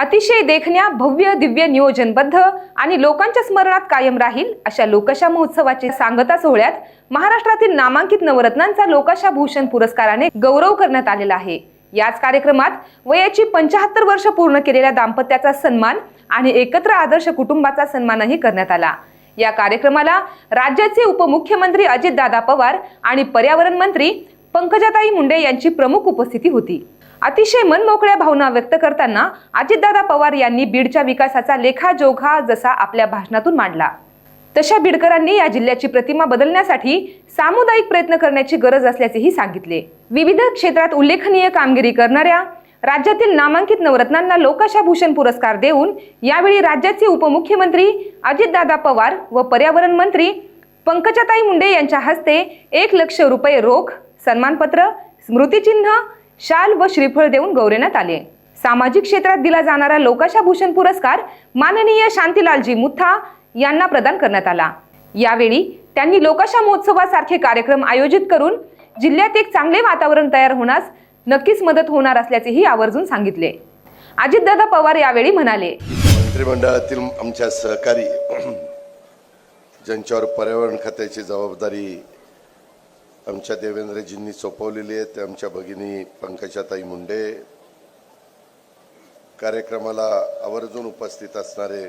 अतिशय देखण्या भव्य दिव्य नियोजनबद्ध आणि लोकांच्या स्मरणात कायम राहील अशा लोकशा महोत्सवाचे सांगता सोहळ्यात महाराष्ट्रातील नामांकित नवरत्नांचा लोकशा भूषण पुरस्काराने गौरव करण्यात आलेला आहे. याच कार्यक्रमात वयाची पंचाहत्तर वर्ष पूर्ण केलेल्या दाम्पत्याचा सन्मान आणि एकत्र आदर्श कुटुंबाचा सन्मानही करण्यात आला. या कार्यक्रमाला राज्याचे उपमुख्यमंत्री अजितदादा पवार आणि पर्यावरण मंत्री पंकजाताई मुंडे यांची प्रमुख उपस्थिती होती. अतिशय मनमोकळ्या भावना व्यक्त करताना अजितदादा पवार यांनी बीडच्या विकासाचा लेखाजोखा जसा आपल्या भाषणातून मांडला. तशा बीडकरांनी या जिल्ह्याची प्रतिमा बदलण्यासाठी सामुदायिक प्रयत्न करण्याची गरज असल्याचेही सांगितले. विविध क्षेत्रात उल्लेखनीय कामगिरी करणाऱ्या राज्यातील नामांकित नवरत्नांना लोकाशा भूषण पुरस्कार देऊन यावेळी राज्याचे उपमुख्यमंत्री अजितदादा पवार व पर्यावरण मंत्री पंकजाताई मुंडे यांच्या हस्ते एक लक्ष रुपये रोख सन्मानपत्र स्मृतिचिन्ह शाल व श्रीफळ देऊन गौरवण्यात आले सामाजिक क्षेत्रात दिला जाणारा लोकाशा भूषण पुरस्कार माननीय शांतीलालजी मुथा यांना प्रदान करण्यात आला. यावेळी त्यांनी लोकाशा महोत्सवासारखे कार्यक्रम आयोजित करून जिल्ह्यात एक चांगले वातावरण तयार होण्यास नक्कीच मदत होणार असल्याचेही आवर्जून सांगितले. अजितदादा पवार यावेळी म्हणाले. मंत्रिमंडळातील आमच्या सहकारी ज्यांच्यावर पर्यावरण खात्याची जबाबदारी आमच्या देवेंद्रजींनी सोपवलेली आहे ते आमच्या भगिनी पंकजाताई मुंडे. कार्यक्रमाला आवर्जून उपस्थित असणारे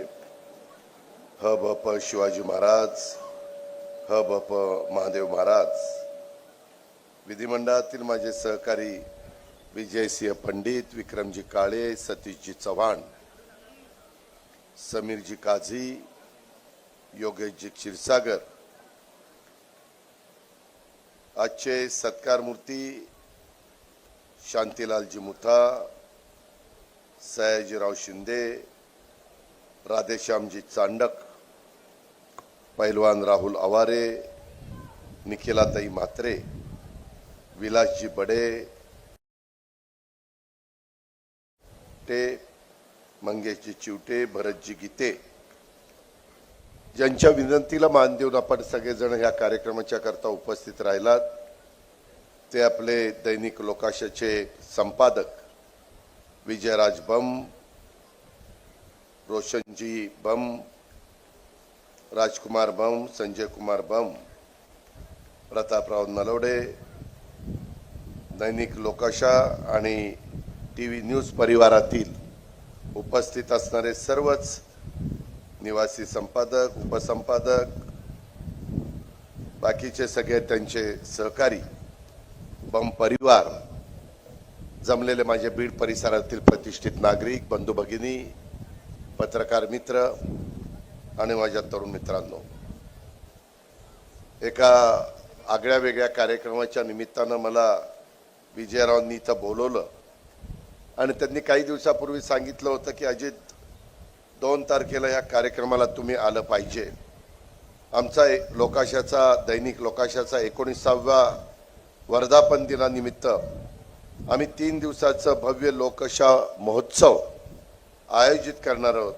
ह भ प शिवाजी महाराज ह भ प महादेव महाराज विधिमंडळातील माझे सहकारी विजयसिंह पंडित विक्रमजी काळे सतीशजी चव्हाण समीरजी काझी योगेशजी क्षीरसागर आजचे सत्कार मूर्ती शांतीलालजी मुथा सयाजीराव शिंदे राधेश्यामजी चांडक पैलवान राहुल आवारे निखिलाताई म्हात्रे विलासजी बडे ते मंगेशजी चिवटे भरतजी गीते ज्यांच्या विनंतीला मान देऊन आपण सगळेजण ह्या कार्यक्रमाच्या करता उपस्थित राहिलात. ते आपले दैनिक लोकाशाचे संपादक विजयराज बम रोशनजी बम राजकुमार बम संजय कुमार बम प्रतापराव नलवडे दैनिक लोकाशा आणि टी व्ही न्यूज परिवारातील उपस्थित असणारे सर्वच निवासी संपादक उपसंपादक बाकीचे सगळे त्यांचे सहकारी बम परिवार जमलेले माझे बीड परिसरातील प्रतिष्ठित नागरिक बंधू भगिनी पत्रकार मित्र आणि माझ्या तरुण मित्रांनो. एका आगळ्या वेगळ्या कार्यक्रमाच्या निमित्तानं मला विजयरावांनी इथं बोलवलं आणि त्यांनी काही दिवसापूर्वी सांगितलं होतं की अजित दोन तारखेला या कार्यक्रमाला तुम्ही आलं पाहिजे. आमचा लोकाशाचा दैनिक लोकाशाचा एकोणीसाव्या वर्धापन दिनानिमित्त आम्ही तीन दिवसाचं भव्य लोकशा महोत्सव आयोजित करणार आहोत.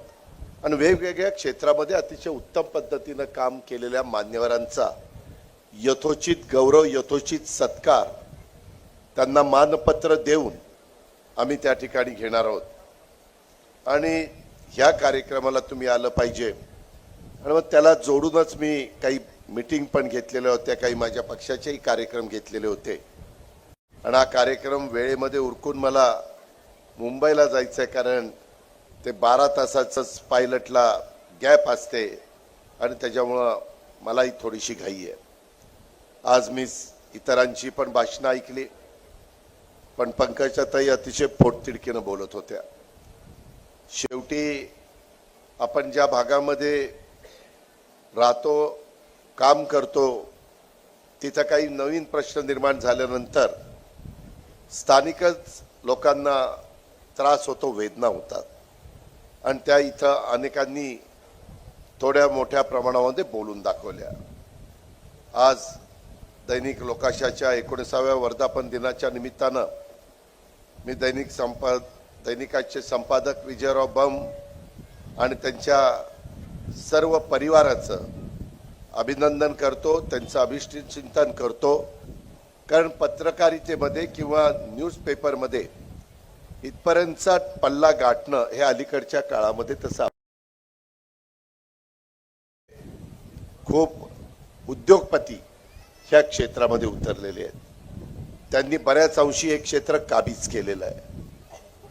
आणि वेगवेगळ्या क्षेत्रामध्ये अतिशय उत्तम पद्धतीनं काम केलेल्या मान्यवरांचा यथोचित गौरव यथोचित सत्कार त्यांना मानपत्र देऊन आम्ही त्या ठिकाणी घेणार आहोत. आणि ह्या कार्यक्रमाला तुम्ही आलं पाहिजे. आणि मग त्याला जोडूनच मी काही मिटिंग पण घेतलेल्या होत्या काही माझ्या पक्षाचेही कार्यक्रम घेतलेले होते. आणि हा कार्यक्रम वेळेमध्ये उरकून मला मुंबईला जायचं आहे कारण ते बारा तासाचंच पायलटला गॅप असते आणि त्याच्यामुळं मलाही थोडीशी घाई आहे. आज मी इतरांची पण भाषणं ऐकली पण पंकजाताई अतिशय पोटतिडकीनं बोलत होत्या. शेवटी आपण ज्या भागामध्ये राहतो काम करतो तिथं काही नवीन प्रश्न निर्माण झाल्यानंतर स्थानिकच लोकांना त्रास होतो वेदना होतात. आणि त्या इथं अनेकांनी थोड्या मोठ्या प्रमाणामध्ये बोलून दाखवल्या. आज दैनिक लोकाशाच्या एकोणीसाव्या वर्धापन दिनाच्या निमित्तानं मी दैनिक संपाद दैनिकाचे संपादक विजयराव बम आणि त्यांच्या सर्व परिवाराचं अभिनंदन करतो त्यांचं अभिष्ट चिंतन करतो. कारण पत्रकारितेमध्ये किंवा न्यूजपेपरमध्ये इथपर्यंतचा पल्ला गाठणं हे अलीकडच्या काळामध्ये तसं खूप उद्योगपती ह्या क्षेत्रामध्ये उतरलेले आहेत. त्यांनी बऱ्याच अंशी हे क्षेत्र काबीज केलेलं आहे.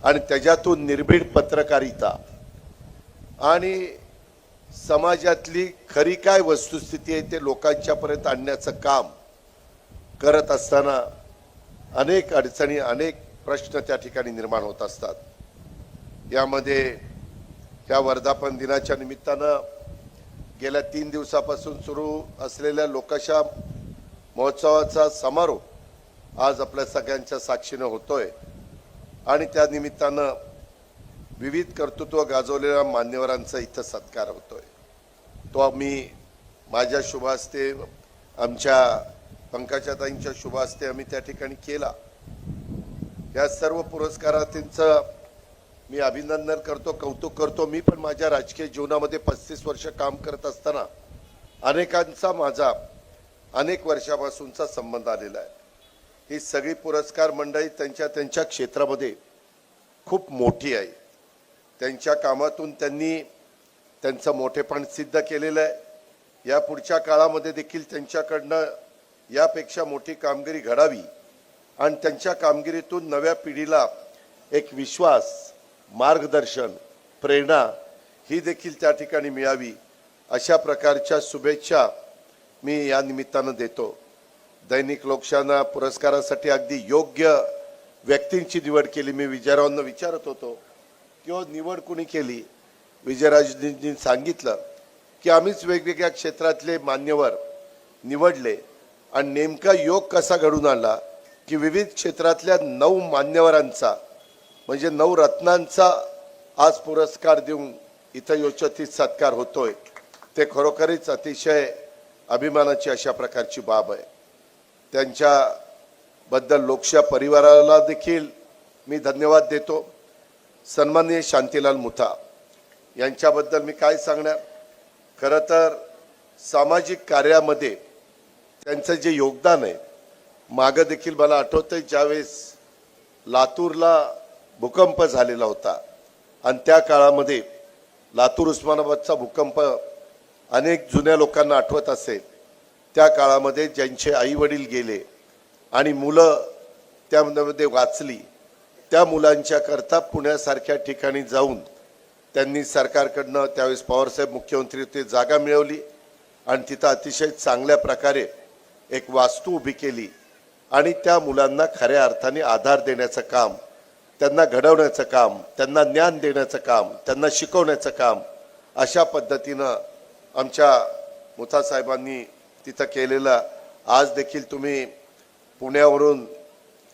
आणि त्याच्यातून निर्भीड पत्रकारिता. आणि समाजातली खरी काय वस्तुस्थिती आहे ते लोकांच्यापर्यंत आणण्याचं काम करत असताना अनेक अडचणी अनेक प्रश्न त्या ठिकाणी निर्माण होत असतात. यामध्ये या वर्धापन दिनाच्या निमित्तानं गेल्या तीन दिवसापासून सुरू असलेल्या लोकशा महोत्सवाचा समारोप आज आपल्या सगळ्यांच्या साक्षीनं होतोय. आणि त्या निमित्तानं विविध कर्तृत्व गाजवलेल्या मान्यवरांचा इथं सत्कार होतोय. तो आम्ही माझ्या शुभ हस्ते आमच्या पंकजाताईंच्या शुभ हस्ते आम्ही त्या ठिकाणी केला. या सर्व पुरस्कारार्थींचं मी अभिनंदन करतो कौतुक करतो. मी पण माझ्या राजकीय जीवनामध्ये पस्तीस वर्ष काम करत असताना अनेकांचा माझा अनेक वर्षापासूनचा संबंध आलेला आहे. ही सगळी पुरस्कार मंडळी त्यांच्या त्यांच्या क्षेत्रामध्ये खूप मोठी आहे. त्यांच्या कामातून त्यांनी त्यांचं मोठेपण सिद्ध केलेलं आहे. या पुढच्या काळामध्ये देखील त्यांच्याकडनं यापेक्षा मोठी कामगिरी घडावी आणि त्यांच्या कामगिरीतून नव्या पिढीला एक विश्वास मार्गदर्शन प्रेरणा ही देखील त्या ठिकाणी मिळावी अशा प्रकारच्या शुभेच्छा मी या निमित्तानं देतो. दैनिक लोकशाना पुरस्कारासाठी अगदी योग्य व्यक्तींची निवड केली. मी विजयरावांना विचारत होतो किंवा निवड कुणी केली? विजयराजजींनी सांगितलं की आम्हीच वेगवेगळ्या क्षेत्रातले मान्यवर निवडले आणि नेमका योग कसा घडून आला की विविध क्षेत्रातल्या नऊ मान्यवरांचा म्हणजे नऊ रत्नांचा आज पुरस्कार देऊन इथं योचतीत सत्कार होतोय. ते खरोखरीच अतिशय अभिमानाची अशा प्रकारची बाब आहे. त्यांच्याबद्दल लोकशा परिवाराला देखील मी धन्यवाद देतो. सन्माननीय शांतीलाल मुथा यांच्याबद्दल मी काय सांगणार? खरं तर सामाजिक कार्यामध्ये त्यांचं जे योगदान आहे मागं देखील मला आठवतं आहे ज्यावेळेस लातूरला भूकंप झालेला होता आणि त्या काळामध्ये लातूर उस्मानाबादचा भूकंप अनेक जुन्या लोकांना आठवत असेल. त्या काळामध्ये ज्यांचे आईवडील गेले आणि मुलं त्यामध्ये वाचली त्या मुलांच्या करता पुण्यासारख्या ठिकाणी जाऊन त्यांनी सरकारकडनं त्यावेळेस पवारसाहेब मुख्यमंत्री होते जागा मिळवली आणि तिथं अतिशय चांगल्या प्रकारे एक वास्तू उभी केली आणि त्या मुलांना खऱ्या अर्थाने आधार देण्याचं काम त्यांना घडवण्याचं काम त्यांना ज्ञान देण्याचं काम त्यांना शिकवण्याचं काम अशा पद्धतीनं आमच्या मुथासाहेबांनी तिथं केलेलं. आज देखील तुम्ही पुण्यावरून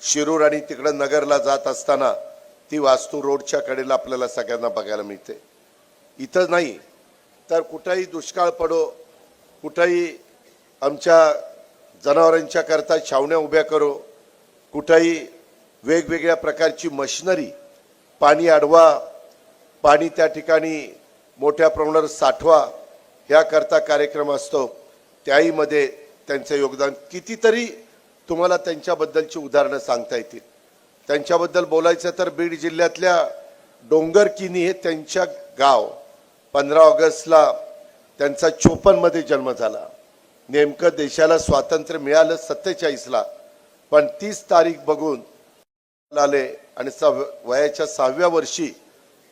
शिरूर आणि तिकडं नगरला जात असताना ती वास्तू रोडच्या कडेला आपल्याला सगळ्यांना बघायला मिळते. इथं नाही तर कुठंही दुष्काळ पडो कुठंही आमच्या जनावरांच्या करता छावण्या उभ्या करो कुठंही वेगवेगळ्या प्रकारची मशिनरी पाणी अडवा पाणी त्या ठिकाणी मोठ्या प्रमाणावर साठवा ह्याकरता कार्यक्रम असतो. त्याहीमध्ये त्यांचं योगदान कितीतरी तुम्हाला त्यांच्याबद्दलची उदाहरणं सांगता येतील. त्यांच्याबद्दल बोलायचं तर बीड जिल्ह्यातल्या डोंगरकिनी हे त्यांच्या गाव. पंधरा ऑगस्टला त्यांचा चोपनमध्ये जन्म झाला. नेमकं देशाला स्वातंत्र्य मिळालं सत्तेचाळीसला पण तीस तारीख बघून आले आणि सहाव्या वयाच्या सहाव्या वर्षी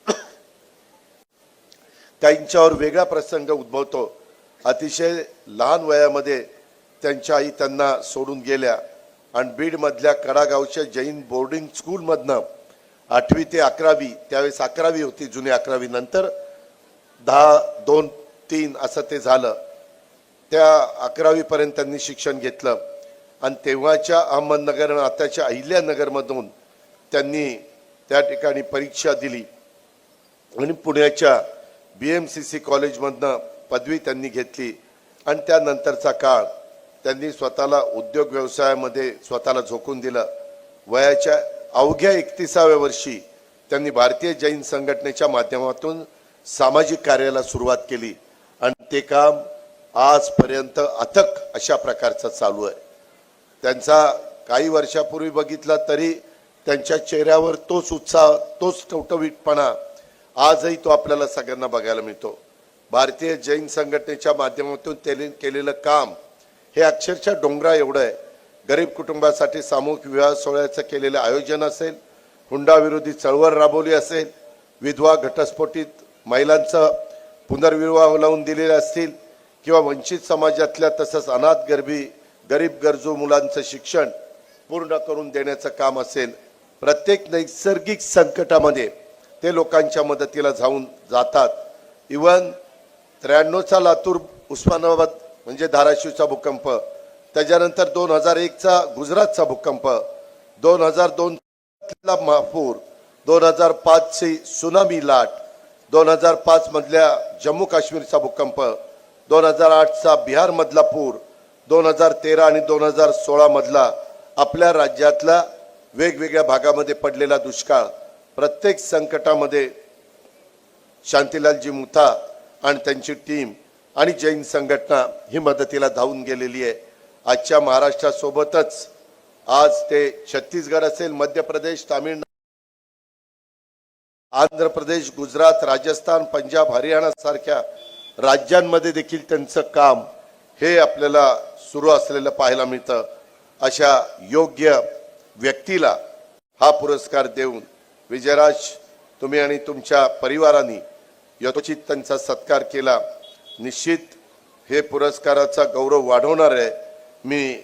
त्यांच्यावर वेगळा प्रसंग उद्भवतो. अतिशय लहान वयामध्ये त्यांच्या आई त्यांना सोडून गेल्या. आणि बीडमधल्या कडागावच्या जैन बोर्डिंग स्कूलमधनं आठवी ते अकरावी त्यावेळेस अकरावी होती जुनी अकरावी नंतर दहा दोन तीन असं ते झालं. त्या अकरावीपर्यंत त्यांनी शिक्षण घेतलं. आणि तेव्हाच्या अहमदनगर आणि आताच्या अहिल्यानगरमधून त्यांनी त्या ठिकाणी परीक्षा दिली. आणि पुण्याच्या बी एम सी सी कॉलेजमधनं पदवी त्यांनी घेतली. आणि त्यानंतरचा काळ त्यांनी स्वतःला उद्योग व्यवसायामध्ये स्वतःला झोकून दिलं. वयाच्या अवघ्या एकतीसाव्या वर्षी त्यांनी भारतीय जैन संघटनेच्या माध्यमातून सामाजिक कार्याला सुरुवात केली. आणि ते काम आजपर्यंत अथक अशा प्रकारचं चालू आहे. त्यांचा काही वर्षापूर्वी बघितला तरी त्यांच्या चेहऱ्यावर तोच उत्साह तोच टवटवीटपणा आजही तो आपल्याला सगळ्यांना बघायला मिळतो. भारतीय जैन संघटनेच्या माध्यमातून तेले- केलेलं काम हे अक्षरशः डोंगरा एवढं आहे. गरीब कुटुंबासाठी सामूहिक विवाह सोहळ्याचं केलेलं आयोजन असेल हुंडाविरोधी चळवळ राबवली असेल विधवा घटस्फोटीत महिलांचं पुनर्विवाह लावून दिलेले असतील किंवा वंचित समाजातल्या तसंच अनाथ गरबी गरीब गरजू मुलांचं शिक्षण पूर्ण करून देण्याचं काम असेल. प्रत्येक नैसर्गिक संकटामध्ये ते लोकांच्या मदतीला जाऊन जातात. इवन त्र्याण्णवचा लातूर उस्मानाबाद म्हणजे धाराशिवचा भूकंप. त्याच्यानंतर दोन हजार एकचा गुजरातचा भूकंप. दोन हजार दोनला महापूर. दोन हजार पाचची सुनामी लाट. दोन हजार पाच मधल्या जम्मू काश्मीरचा भूकंप. दोन हजार आठचा बिहारमधला पूर. दोन हजार तेरा आणि दोन हजार सोळा मधला आपल्या राज्यातला वेगवेगळ्या भागामध्ये पडलेला दुष्काळ. प्रत्येक संकटामध्ये शांतीलालजी मुथा आणि त्यांची टीम आणि जैन संघटना ही मदतीला धावून गेलेली आहे. आजच्या महाराष्ट्रासोबतच आज ते छत्तीसगड असेल मध्य प्रदेश तामिळनाडू आंध्र प्रदेश गुजरात राजस्थान पंजाब हरियाणा सारख्या राज्यांमध्ये देखील त्यांचं काम हे आपल्याला सुरू असलेलं पाहायला मिळतं. अशा योग्य व्यक्तीला हा पुरस्कार देऊन विजयराज तुम्ही आणि तुमच्या परिवाराने यथोचित त्यांचा सत्कार केला. निश्चित हे पुरस्काराचा गौरव वाढवणार आहे. मी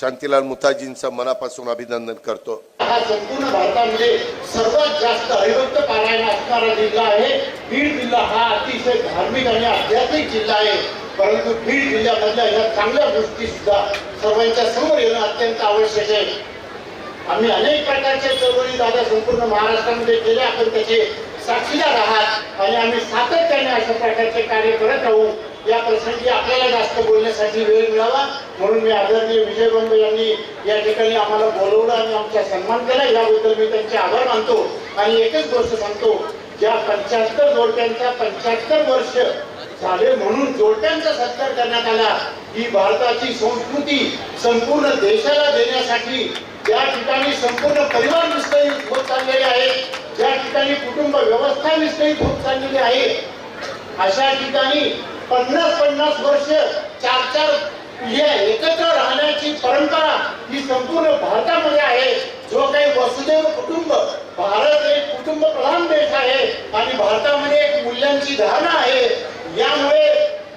शांतीलाल मुताजींचं मनापासून अभिनंदन करतो. हा संपूर्ण भारतामध्ये सर्वात जास्त हरिभक्त पारायण असणारा जिल्हा आहे. बीड जिल्हा हा अतिशय धार्मिक आणि आध्यात्मिक जिल्हा आहे. परंतु बीड जिल्ह्यामधल्या ह्या चांगल्या गोष्टी सुद्धा सर्वांच्या समोर येणं अत्यंत आवश्यक आहे. आम्ही अनेक प्रकारच्या चळवळी दादा संपूर्ण महाराष्ट्रामध्ये केल्या आपण त्याचे साक्षीदार आहात आणि आम्ही सातत्याने अशा प्रकारचे कार्य करत राहू. या प्रसंगी आपल्याला जास्त बोलण्यासाठी वेळ मिळावा. म्हणून मी आदरणीय विजय बंब यांनी या ठिकाणी आम्हाला बोलवलं आणि आमचा सन्मान केला. याबद्दल मी त्यांचे आभार मानतो आणि एकच गोष्ट सांगतो. ज्या पंच्याहत्तर जोडप्यांचा पंच्याहत्तर वर्ष झाले म्हणून जोडप्यांचा सत्कार करण्यात आला ही भारताची संस्कृती संपूर्ण देशाला देण्यासाठी ज्या ठिकाणी संपूर्ण परिवार विस्कळीत होत चाललेले आहेत. ज्या ठिकाणी कुटुंब व्यवस्था विस्कळीत होत चाललेली आहे अशा ठिकाणी पन्नास पन्नास वर्ष चार चार पिढ्या एकत्र राहण्याची परंपरा ही संपूर्ण भारतामध्ये आहे. जो काही वसुदेव कुटुंब भारत एक कुटुंब प्रधान देश आहे आणि भारतामध्ये एक मूल्यांची धारणा आहे. यामुळे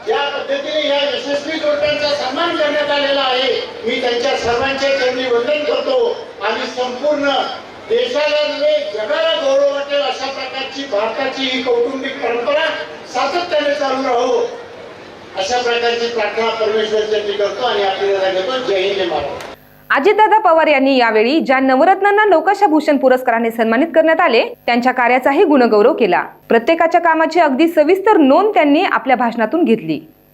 ज्या पद्धतीने या यशस्वी जोडप्यांचा सन्मान करण्यात आलेला आहे मी त्यांच्या सर्वांच्या चरणी वंदन करतो आणि संपूर्ण देशाला नव्हे जगाला गौरव वाटेल अशा प्रकारची भारताची ही कौटुंबिक परंपरा सातत्याने चालू राहू. अशा प्रकारची प्रार्थना परमेश्वरच्या करतो आणि आपल्याला घेतो जय हिंद महाराज अजितदादा पवार यांनी यावेळी ज्या नवरत्नांना लोकशा भूषण पुरस्काराने सन्मानित करण्यात आले त्यांच्या कार्याचाही गुणगौरव केला. प्रत्येकाच्या कामाची अगदी सविस्तर नोंद त्यांनी आपल्या भाषणातून घेतली.